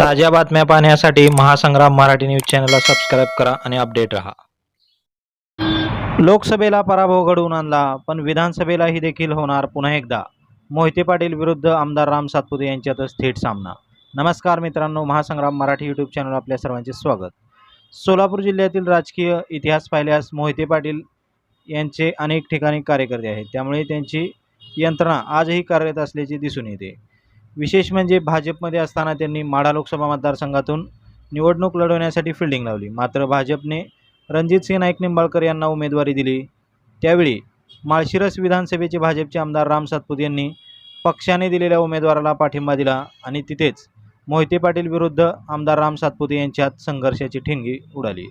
ताज्या बातम्या पाहण्यासाठी महासंग्राम मराठी न्यूज चॅनलला सबस्क्राईब करा आणि अपडेट रहा. लोकसभेला पराभव घडवून आणला पण विधानसभेलाही देखील होणार पुन्हा एकदा. मोहिते पाटील विरुद्ध आमदार राम सातपुते यांच्यातच थेट सामना. नमस्कार मित्रांनो महासंग्राम मराठी यूट्यूब चॅनल आपल्या सर्वांचे स्वागत. सोलापूर जिल्ह्यातील राजकीय इतिहास पाहिल्यास मोहिते पाटील यांचे अनेक ठिकाणी कार्यकर्ते आहेत. त्यामुळे त्यांची यंत्रणा आजही कार्यरत असल्याचे दिसून येते. विशेष म्हणजे भाजपमध्ये असताना त्यांनी माढा लोकसभा मतदारसंघातून निवडणूक लढवण्यासाठी फिल्डिंग लावली. मात्र भाजपने रणजितसिंह नाईक निंबाळकर यांना उमेदवारी दिली. त्यावेळी माळशिरस विधानसभेचे भाजपचे आमदार राम सातपुत यांनी पक्षाने दिलेल्या उमेदवाराला पाठिंबा दिला आणि तिथेच मोहिते पाटील विरुद्ध आमदार राम सातपुते यांच्यात संघर्षाची ठिणगी उडाली.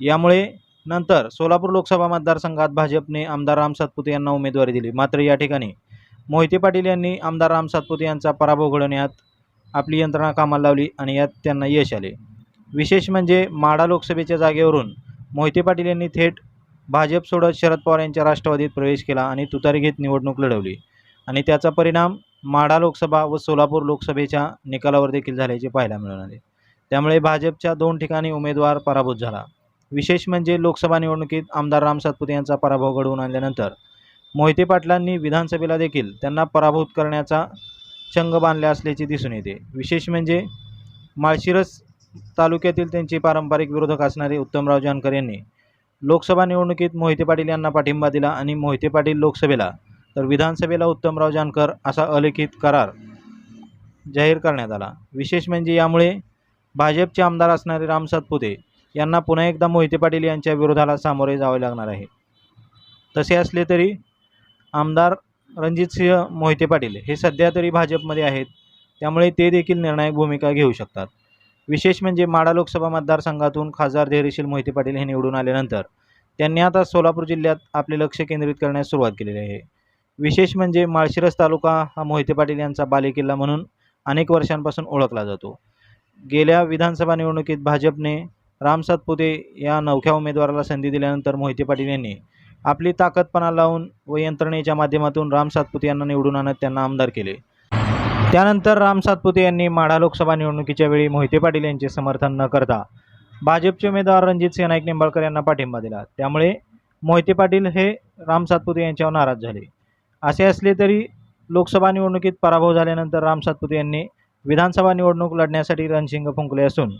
यामुळे नंतर सोलापूर लोकसभा मतदारसंघात भाजपने आमदार राम सातपुते यांना उमेदवारी दिली. मात्र या ठिकाणी मोहिते पाटील यांनी आमदार राम सातपुते यांचा पराभव घडवण्यात आपली यंत्रणा कामाला लावली आणि यात त्यांना यश आले. विशेष म्हणजे माढा लोकसभेच्या जागेवरून मोहिते पाटील यांनी थेट भाजप सोडत शरद पवार यांच्या राष्ट्रवादीत प्रवेश केला आणि तुतारी घेत निवडणूक लढवली. आणि त्याचा परिणाम माढा लोकसभा व सोलापूर लोकसभेच्या निकालावर देखील झाल्याचे पाहायला मिळाले. त्यामुळे भाजपच्या दोन ठिकाणी उमेदवार पराभूत झाला. विशेष म्हणजे लोकसभा निवडणुकीत आमदार राम सातपुते यांचा पराभव घडवून आणल्यानंतर मोहिते पाटलांनी विधानसभेला देखील त्यांना पराभूत करण्याचा चंग बांधला असल्याचे दिसून येते. विशेष म्हणजे माळशिरस तालुक्यातील त्यांचे पारंपरिक विरोधक असणारे उत्तमराव जानकर यांनी लोकसभा निवडणुकीत मोहिते पाटील यांना पाठिंबा दिला आणि मोहिते पाटील लोकसभेला तर विधानसभेला उत्तमराव जानकर असा अलिखित करार जाहीर करण्यात आला. विशेष म्हणजे यामुळे भाजपचे आमदार असणारे राम सातपुते यांना पुन्हा एकदा मोहिते पाटील यांच्या विरोधाला सामोरे जावे लागणार आहे. तसे असले तरी आमदार रणजितसिंह मोहिते पाटील हे सध्या तरी भाजपमध्ये आहेत. त्यामुळे ते देखील निर्णायक भूमिका घेऊ शकतात. विशेष म्हणजे माडा लोकसभा मतदारसंघातून खासदार धैर्यशील मोहिते पाटील हे निवडून आल्यानंतर त्यांनी आता सोलापूर जिल्ह्यात आपले लक्ष केंद्रित करण्यास सुरुवात केलेली आहे. विशेष म्हणजे माळशिरस तालुका हा मोहिते पाटील यांचा बालेकिल्ला म्हणून अनेक वर्षांपासून ओळखला जातो. गेल्या विधानसभा निवडणुकीत भाजपने राम सातपुते या नवख्या उमेदवाराला संधी दिल्यानंतर मोहिते पाटील यांनी आपली ताकदपणा लावून व यंत्रणेच्या माध्यमातून राम सातपुते यांना निवडून आणत त्यांना आमदार केले. त्यानंतर राम सातपुते यांनी माढा लोकसभा निवडणुकीच्या वेळी मोहिते पाटील यांचे समर्थन न करता भाजपचे उमेदवार रणजितसिंह नाईक निंबाळकर यांना पाठिंबा दिला. त्यामुळे मोहिते पाटील हे राम सातपुते यांच्यावर नाराज झाले. असे असले तरी लोकसभा निवडणुकीत पराभव झाल्यानंतर राम सातपुते यांनी विधानसभा निवडणूक लढण्यासाठी रणशिंग फुंकले असून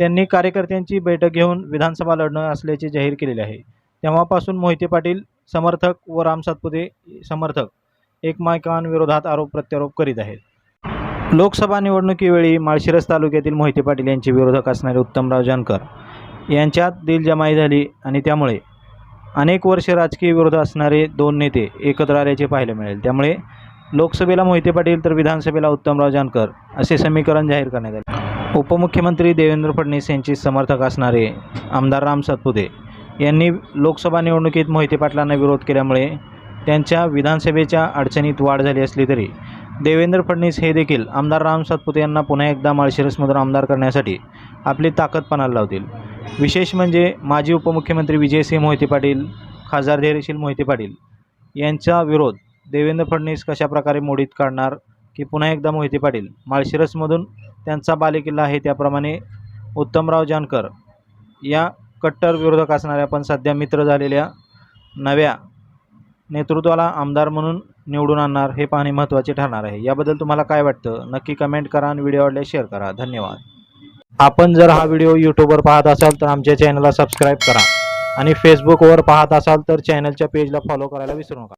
त्यांनी कार्यकर्त्यांची बैठक घेऊन विधानसभा लढणं असल्याचे जाहीर केलेले आहे. तेव्हापासून मोहिते पाटील समर्थक व राम सातपुते समर्थक एकमेकांविरोधात आरोप प्रत्यारोप करीत आहेत. लोकसभा निवडणुकीवेळी माळशिरस तालुक्यातील मोहिते पाटील यांचे विरोधक असणारे उत्तमराव जानकर यांच्यात दिलजमाई झाली आणि त्यामुळे अनेक वर्षे राजकीय विरोध असणारे दोन नेते एकत्र आल्याचे पाहायला मिळेल. त्यामुळे लोकसभेला मोहिते पाटील तर विधानसभेला उत्तमराव जानकर असे समीकरण जाहीर करण्यात आले. उपमुख्यमंत्री देवेंद्र फडणवीस यांचे समर्थक असणारे आमदार राम सातपुते यांनी लोकसभा निवडणुकीत मोहिते पाटलांना विरोध केल्यामुळे त्यांच्या विधानसभेच्या अडचणीत वाढ झाली असली तरी देवेंद्र फडणवीस हे देखील आमदार राम सातपुते यांना पुन्हा एकदा माळशिरसमधून आमदार करण्यासाठी आपली ताकद पणाला लावतील. विशेष म्हणजे माजी उपमुख्यमंत्री विजयसिंह मोहिते पाटील खासदार धैर्यशील मोहिते पाटील यांचा विरोध देवेंद्र फडणवीस कशाप्रकारे मोडीत काढणार की पुन्हा एकदा मोहिते पाटील माळशिरसमधून त्यांचा बालेकिल्ला आहे त्याप्रमाणे उत्तमराव जानकर या कट्टर विरोधक असणाऱ्या पण सध्या मित्र झालेल्या नव्या नेतृत्वाला आमदार म्हणून निवडून आणणार हे पाहणे महत्त्वाचे ठरणार आहे. याबद्दल तुम्हाला काय वाटतं? नक्की कमेंट करा आणि व्हिडिओ आवडल्यास शेअर करा. धन्यवाद. आपण जर हा व्हिडिओ यूट्यूबवर पाहत असाल तर आमच्या चॅनलला सबस्क्राईब करा आणि फेसबुकवर पाहत असाल तर चॅनलच्या पेजला फॉलो करायला विसरू नका.